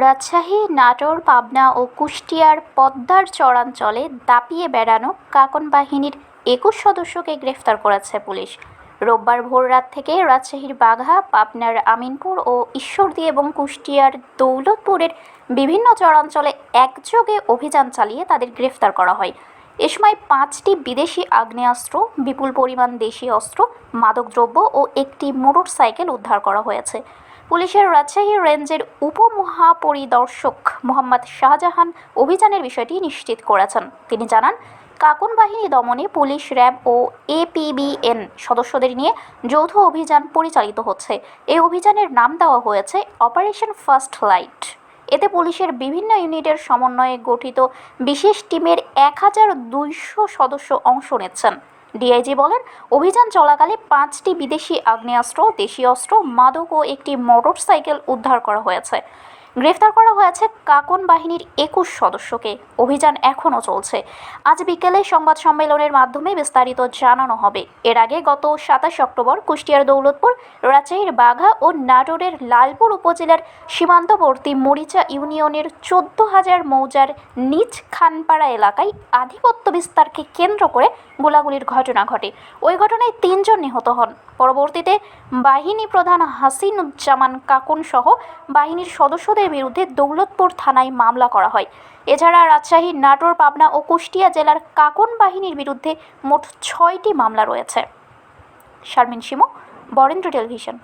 রাজশাহী, নাটোর, পাবনা ও কুষ্টিয়ার পদ্মার চরাঞ্চলে দাপিয়ে বেড়ানো কাকন বাহিনীর একুশ সদস্যকে গ্রেফতার করেছে পুলিশ। রোববার ভোর রাত থেকে রাজশাহীর বাঘা, পাবনার আমিনপুর ও ঈশ্বরদী এবং কুষ্টিয়ার দৌলতপুরের বিভিন্ন চরাঞ্চলে একযোগে অভিযান চালিয়ে তাদের গ্রেফতার করা হয়। এ সময় পাঁচটি বিদেশি আগ্নেয়াস্ত্র, বিপুল পরিমাণ দেশি অস্ত্র, মাদকদ্রব্য ও একটি মোটর সাইকেল উদ্ধার করা হয়েছে। পুলিশের রাজশাহী রেঞ্জের উপমহাপরিদর্শক মোহাম্মদ শাহজাহান অভিযানের বিষয়টি নিশ্চিত করেছেন। তিনি জানান, কাকুন বাহিনী দমনে পুলিশ, র্যাব ও এপিবিএন সদস্যদের নিয়ে যৌথ অভিযান পরিচালিত হচ্ছে। এই অভিযানের নাম দেওয়া হয়েছে অপারেশন ফার্স্ট লাইট। এতে পুলিশের বিভিন্ন ইউনিটের সমন্বয়ে গঠিত বিশেষ টিমের এক হাজার দুইশো সদস্য অংশ নিচ্ছেন। ডিআইজি বলেন, অভিযান চলাকালে পাঁচটি বিদেশি আগ্নেয়াস্ত্র, দেশীয় অস্ত্র, মাদক ও একটি মোটরসাইকেল উদ্ধার করা হয়েছে। গ্রেফতার করা হয়েছে কাকন বাহিনীর একুশ সদস্যকে। অভিযান এখনও চলছে। আজ বিকেলে সংবাদ সম্মেলনের মাধ্যমে বিস্তারিত জানানো হবে। এর আগে গত সাতাশ অক্টোবর কুষ্টিয়ার দৌলতপুর রাজশাহীর বাঘা ও নাটোরের লালপুর উপজেলার সীমান্তবর্তী মরিচা ইউনিয়নের চোদ্দ হাজার মৌজার নিচ খানপাড়া এলাকায় আধিপত্য বিস্তারকে কেন্দ্র করে গোলাগুলির ঘটনা ঘটে। ওই ঘটনায় তিনজন নিহত হন। পরবর্তীতে বাহিনী প্রধান হাসিনুজ্জামান কাকুন সহ বাহিনীর সদস্যদের অভিযুক্তদের বিরুদ্ধে দৌলতপুর থানায় মামলা করা হয় এছাড়া রাজশাহী, নাটোর, পাবনা ও কুষ্টিয়া জেলার কাকন বাহিনীর বিরুদ্ধে মোট ছয়টি মামলা রয়েছে শারমিন শিমু, বরেন্দ্র টেলিভিশন.